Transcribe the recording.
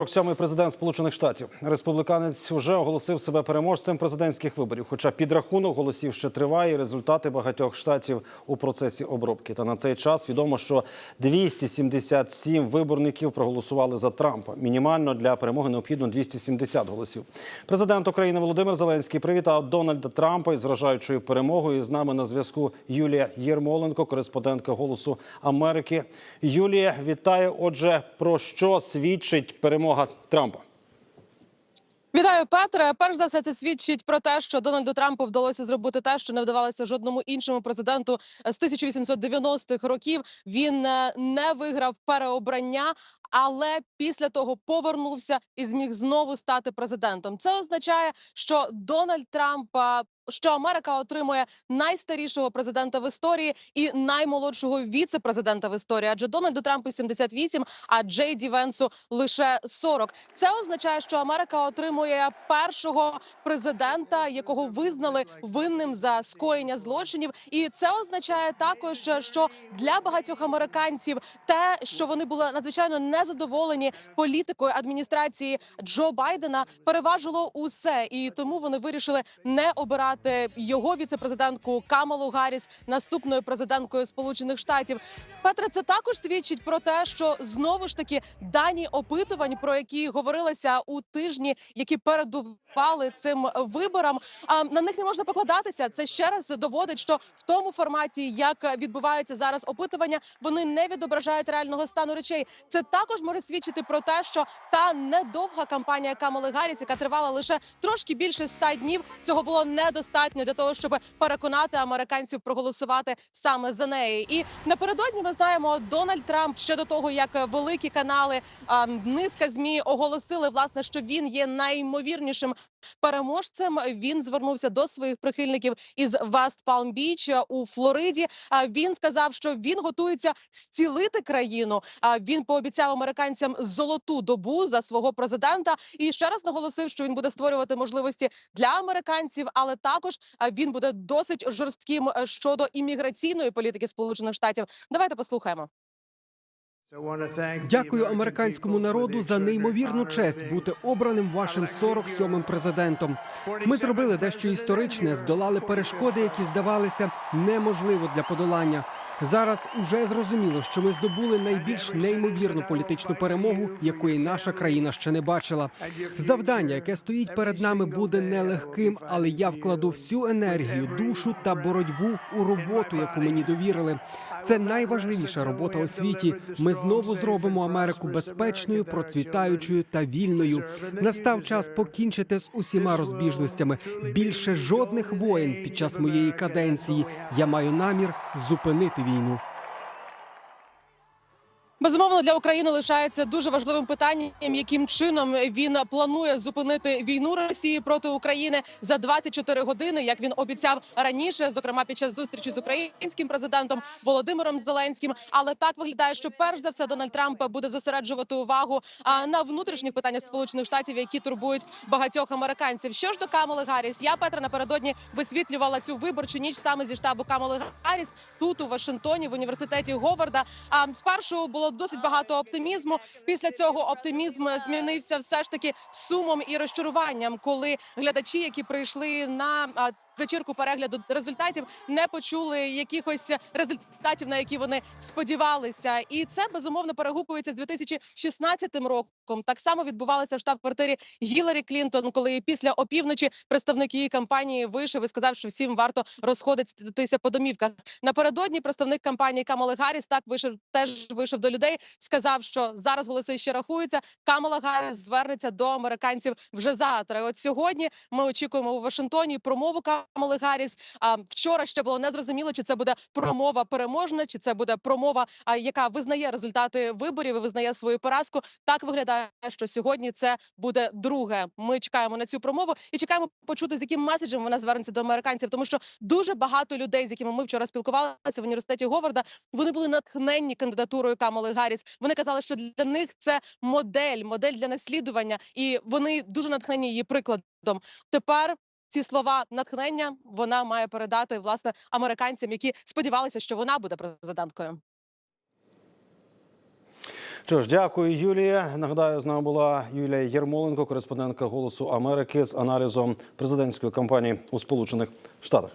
47-й президент Сполучених Штатів республіканець вже оголосив себе переможцем президентських виборів. Хоча підрахунок голосів ще триває, і результати багатьох штатів у процесі обробки. Та на цей час відомо, що 277 виборників проголосували за Трампа. Мінімально для перемоги необхідно 270 голосів. Президент України Володимир Зеленський привітав Дональда Трампа із вражаючою перемогою. І з нами на зв'язку Юлія Єрмоленко, кореспондентка Голосу Америки. Юлія, вітаю. Отже, про що свідчить перемога Трампа? Вітаю, Петре. Перш за все, це свідчить про те, що Дональду Трампу вдалося зробити те, що не вдавалося жодному іншому президенту з 1890-х років. Він е, не виграв переобрання, але після того повернувся і зміг знову стати президентом. Це означає, що Дональд Трамп. Що Америка отримує найстарішого президента в історії і наймолодшого віце-президента в історії, адже Дональду Трампу 78, а Джей Ді Венсу лише 40. Це означає, що Америка отримує першого президента, якого визнали винним за скоєння злочинів, і це означає також, що для багатьох американців те, що вони були надзвичайно незадоволені політикою адміністрації Джо Байдена, переважило усе, і тому вони вирішили не обирати його віцепрезидентку Камалу Гарріс наступною президенткою Сполучених Штатів. Петре, це також свідчить про те, що знову ж таки дані опитувань, про які говорилося у тижні, які передували цим виборам, а на них не можна покладатися. Це ще раз доводить, що в тому форматі, як відбуваються зараз опитування, вони не відображають реального стану речей. Це також може свідчити про те, що та недовга кампанія Камали Гарріс, яка тривала лише трошки більше ста днів, цього було недостатньо для того, щоб переконати американців проголосувати саме за неї. І напередодні ми знаємо, Дональд Трамп ще до того, як великі канали низка змі оголосили власне, що він є найімовірнішим переможцем. Він звернувся до своїх прихильників із Вест Палм Біч у Флориді. А він сказав, що він готується зцілити країну. А він пообіцяв американцям золоту добу за свого президента. І ще раз наголосив, що він буде створювати можливості для американців, але також він буде досить жорстким е, щодо імміграційної політики Сполучених Штатів. Давайте послухаємо. Дякую американському народу за неймовірну честь бути обраним вашим 47-м президентом. Ми зробили дещо історичне, здолали перешкоди, які здавалися неможливо для подолання. Зараз уже зрозуміло, що ми здобули найбільш неймовірну політичну перемогу, якої наша країна ще не бачила. Завдання, яке стоїть перед нами, буде нелегким, але я вкладу всю енергію, душу та боротьбу у роботу, яку мені довірили. Це найважливіша робота у світі. Ми знову зробимо Америку безпечною, процвітаючою та вільною. Настав час покінчити з усіма розбіжностями. Більше жодних воєн під час моєї каденції. Я маю намір зупинити війну. Безумовно, для України лишається дуже важливим питанням, яким чином він планує зупинити війну Росії проти України за 24 години, як він обіцяв раніше, зокрема під час зустрічі з українським президентом Володимиром Зеленським. Але так виглядає, що перш за все Дональд Трамп буде зосереджувати увагу на внутрішніх питаннях Сполучених Штатів, які турбують багатьох американців. Що ж до Камали Гарріс, я Петра напередодні висвітлювала цю виборчу ніч саме зі штабу Камали Гарріс тут у Вашингтоні в університеті Говарда. А спершу було досить багато оптимізму. Після цього оптимізм змінився все ж таки сумом і розчаруванням, коли глядачі, які прийшли на вечірку перегляду результатів, не почули якихось результатів, на які вони сподівалися, і це безумовно перегукується з 2016 роком. Так само відбувалося в штаб-квартирі Гіларі Клінтон, коли після опівночі представник її кампанії вийшов і сказав, що всім варто розходитися по домівках. Напередодні представник кампанії Камали Гарріс так вийшов теж вийшов до людей. Сказав, що зараз голоси ще рахуються. Камала Гарріс звернеться до американців вже завтра. І От сьогодні ми очікуємо у Вашингтоні промову Камали Гарріс. А вчора ще було незрозуміло, чи це буде промова переможна, чи це буде промова, яка визнає результати виборів і визнає свою поразку. Так виглядає, що сьогодні це буде друге. Ми чекаємо на цю промову і чекаємо почути, з яким меседжем вона звернеться до американців, тому що дуже багато людей, з якими ми вчора спілкувалися в університеті Говарда, вони були натхненні кандидатурою Камали Гарріс. Вони казали, що для них це модель, модель для наслідування, і вони дуже натхнені її прикладом. Тепер ці слова натхнення вона має передати власне американцям, які сподівалися, що вона буде президенткою. Що ж, дякую, Юлія. Нагадаю, з нами була Юлія Єрмоленко, кореспондентка Голосу Америки з аналізом президентської кампанії у Сполучених Штатах.